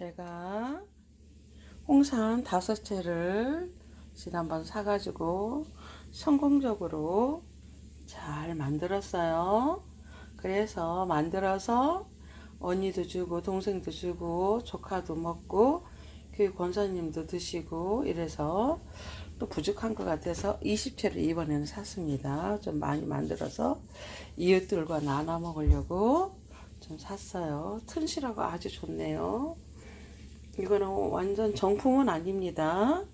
제가 홍삼 다섯 채를 지난번 사가지고 성공적으로 잘 만들었어요. 그래서 만들어서 언니도 주고 동생도 주고 조카도 먹고 교육 권사님도 드시고 이래서 또 부족한 것 같아서 20채를 이번에는 샀습니다. 좀 많이 만들어서 이웃들과 나눠 먹으려고 좀 샀어요. 튼실하고 아주 좋네요. 이거는 완전 정품은 아닙니다.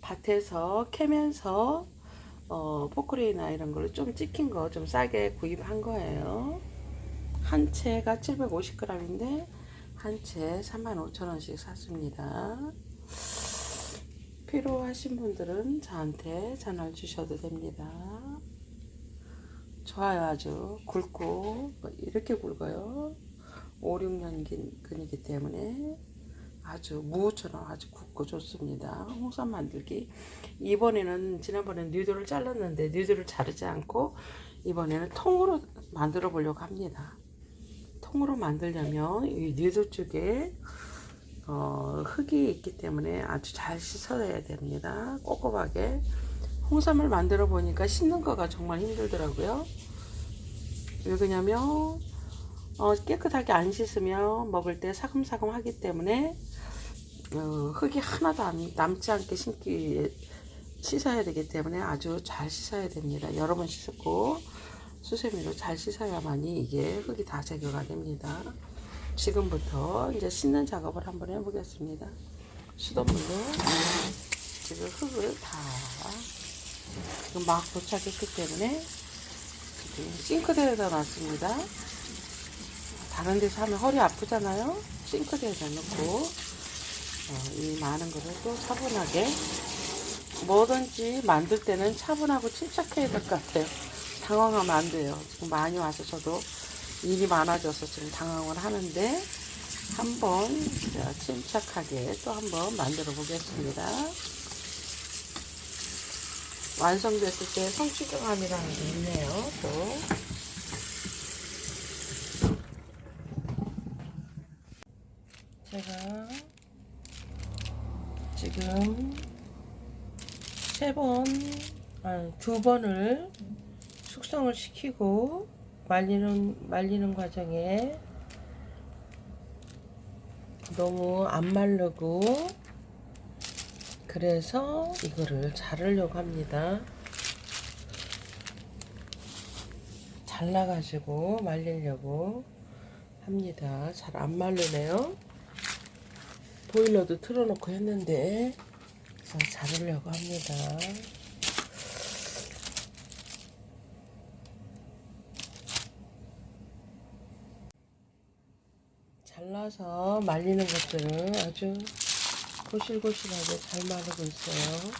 밭에서 캐면서 어, 포크레인이나 이런 걸로 좀 찍힌 거 좀 싸게 구입한 거예요. 한 채가 750g인데 한 채 35,000원씩 샀습니다. 필요하신 분들은 저한테 전화 주셔도 됩니다. 좋아요 아주 굵고 뭐 이렇게 굵어요. 5, 6년 근이기 때문에 아주 무처럼 아주 굵고 좋습니다. 홍삼 만들기. 이번에는 지난번에 뉴드를 잘랐는데 뉴드를 자르지 않고 이번에는 통으로 만들어 보려고 합니다. 통으로 만들려면 이 뉴드 쪽에 어, 흙이 있기 때문에 아주 잘 씻어야 됩니다. 꼼꼼하게. 홍삼을 만들어 보니까 씻는 거가 정말 힘들더라고요. 왜 그러냐면 어, 깨끗하게 안 씻으면 먹을 때 사금사금 하기 때문에 어, 흙이 하나도 안, 남지 않게 신기 씻어야 되기 때문에 아주 잘 씻어야 됩니다. 여러 번 씻고 수세미로 잘 씻어야만이 이게 흙이 다 제거가 됩니다. 지금부터 이제 씻는 작업을 한번 해보겠습니다. 수돗물로 지금 흙을 다 지금 막 도착했기 때문에 지금 싱크대에다 놨습니다. 다른 데서 하면 허리 아프잖아요. 싱크대에다 넣고 어, 이 많은 거를 또 차분하게 뭐든지 만들 때는 차분하고 침착해야 될 것 같아요. 당황하면 안 돼요. 지금 많이 와서 저도 일이 많아져서 지금 당황을 하는데 한번 침착하게 또 한번 만들어 보겠습니다. 완성됐을 때 성취감이라는 게 있네요. 또. 제가 지금 세 번, 아니 두 번을 숙성을 시키고 말리는 말리는 과정에 너무 안 마르고 그래서 이거를 자르려고 합니다. 잘라가지고 말리려고 합니다. 잘안 마르네요. 보일러도 틀어놓고 했는데 그래서 자르려고 합니다. 잘라서 말리는 것들은 아주 고실고실하게 잘 마르고 있어요.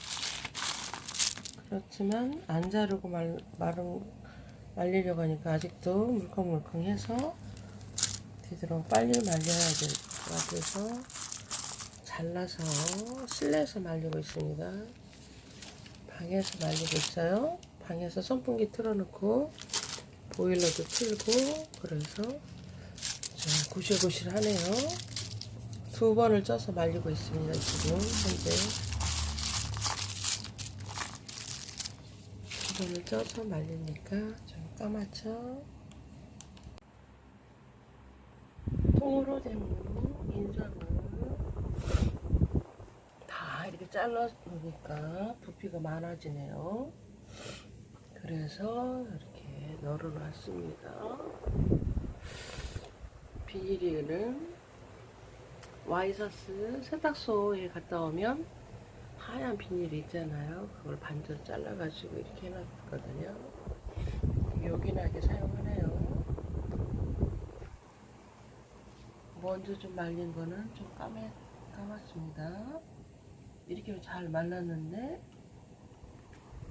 그렇지만 안 자르고 말, 마른, 말리려고 하니까 아직도 물컹물컹해서 되도록 빨리 말려야 될 것 같아서 잘라서 실내에서 말리고 있습니다. 방에서 말리고 있어요. 방에서 선풍기 틀어놓고 보일러도 틀고 그래서 자, 고실고실 하네요. 두 번을 쪄서 말리고 있습니다. 지금 현재 두 번을 쪄서 말리니까 좀 까맣죠. 통으로 된 인삼을 다 이렇게 잘라 놓으니까 부피가 많아지네요. 그래서 이렇게 널어 놨습니다. 비닐은 와이셔츠 세탁소에 갔다 오면 하얀 비닐이 있잖아요. 그걸 반절 잘라가지고 이렇게 해놨거든요. 요긴하게 사용하네요. 먼저 좀 말린 거는 좀 까매, 까맣습니다. 이렇게 잘 말랐는데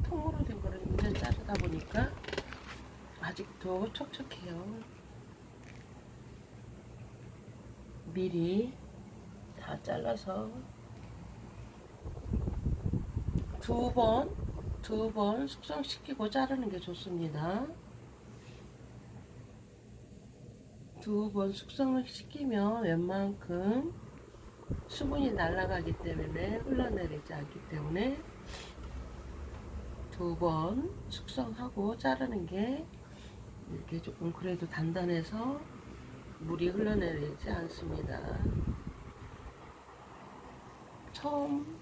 통으로 된 거를 이제 자르다 보니까 아직도 촉촉해요. 미리 다 잘라서 두 번, 두 번 숙성시키고 자르는 게 좋습니다. 두 번 숙성을 시키면 웬만큼 수분이 날아가기 때문에 흘러내리지 않기 때문에 두 번 숙성하고 자르는 게 이렇게 조금 그래도 단단해서 물이 흘러내리지 않습니다. 처음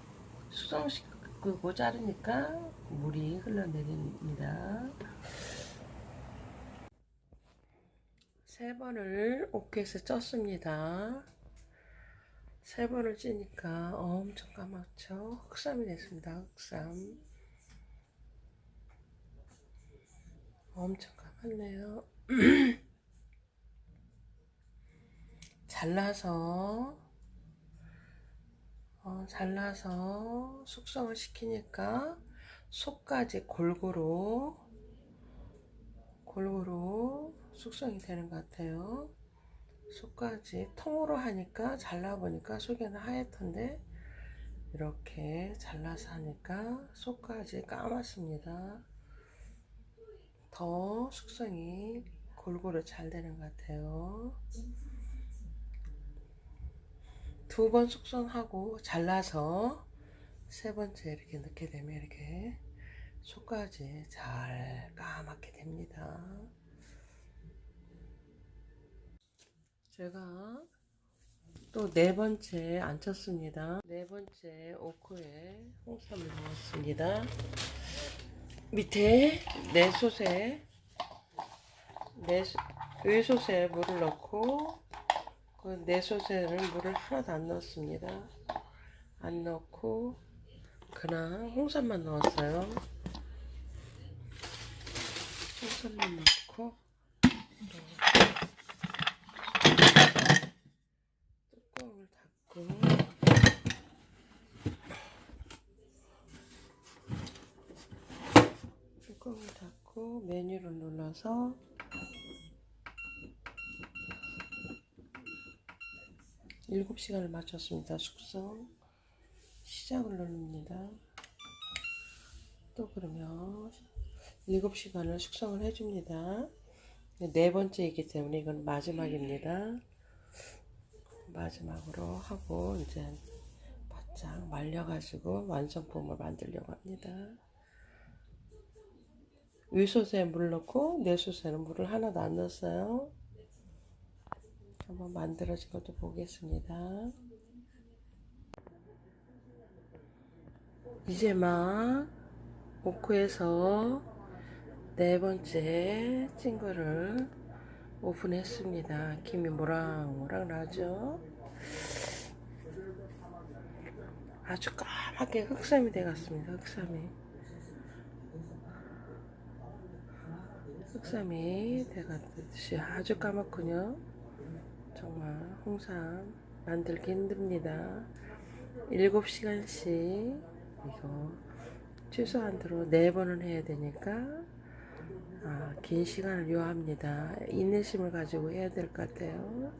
숙성시키고 자르니까 물이 흘러내립니다. 세 번을 오케에서 쪘습니다. 세 번을 찌니까 엄청 까맣죠? 흑삼이 됐습니다. 흑삼. 엄청 까맣네요. 잘라서 어, 잘라서 숙성을 시키니까 속까지 골고루 골고루 숙성이 되는 것 같아요. 속까지 통으로 하니까 잘라보니까 속에는 하얗던데 이렇게 잘라서 하니까 속까지 까맣습니다. 더 숙성이 골고루 잘 되는 것 같아요. 두 번 숙성하고 잘라서 세 번째 이렇게 넣게 되면 이렇게 속까지 잘 까맣게 됩니다. 제가 또 네 번째 안 쳤습니다. 네 번째 오크에 홍삼을 넣었습니다. 밑에 네 솥에 네 솥- 의솥에 물을 넣고 그네 솥에는 물을 하나도 안 넣었습니다. 안 넣고 그냥 홍삼만 넣었어요. 홍삼만 넣고 뚜껑을 닫고 뚜껑을 닫고 눌러서 일곱 시간을 맞췄습니다. 숙성 시작을 누릅니다. 또 그러면 일곱 시간을 숙성을 해줍니다. 네 번째이기 때문에 이건 마지막입니다. 마지막으로 하고 이제 바짝 말려가지고 완성품을 만들려고 합니다. 위솥에 물 넣고 내솥에는 물을 하나도 안 넣었어요. 한번 만들어진 것도 보겠습니다. 이제 막 오크에서 네 번째 찐 거를 오픈했습니다. 김이 모락모락 나죠? 아주 까맣게 흑삼이 돼갔습니다. 흑삼이. 흑삼이 돼갔듯이 아주 까맣군요. 정말 홍삼 만들기 힘듭니다. 7시간씩 이거 최소한 들어 4번은 해야 되니까 아, 긴 시간을 요합니다. 인내심을 가지고 해야 될 것 같아요.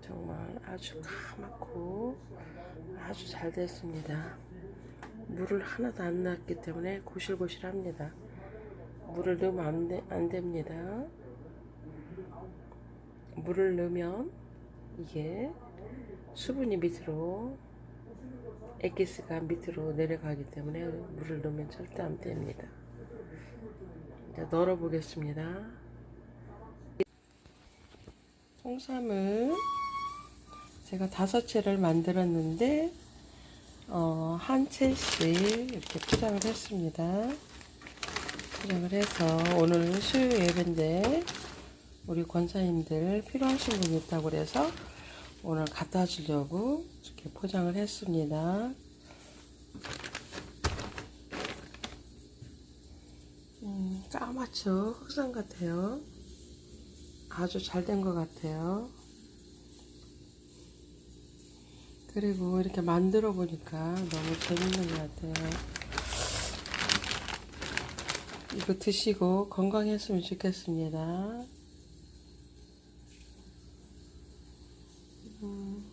정말 아주 까맣고 아주 잘 됐습니다. 물을 하나도 안 넣었기 때문에 고실고실합니다. 물을 넣으면 안, 돼, 안 됩니다. 물을 넣으면 이게 수분이 밑으로 엑기스가 밑으로 내려가기 때문에 물을 넣으면 절대 안 됩니다. 이제 널어 보겠습니다. 홍삼을 제가 다섯 채를 만들었는데 어, 한 채씩 이렇게 포장을 했습니다. 포장을 해서 오늘 수요 예배인데 우리 권사님들 필요하신 분 있다고 그래서 오늘 갖다 주려고 이렇게 포장을 했습니다. 음, 까맣죠? 흑산 같아요. 아주 잘 된 것 같아요. 그리고 이렇게 만들어 보니까 너무 재밌는 것 같아요. 이거 드시고 건강했으면 좋겠습니다. 음.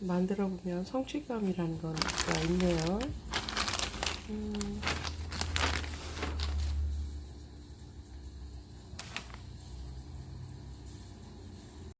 만들어 보면 성취감이라는 거가 있네요. 음.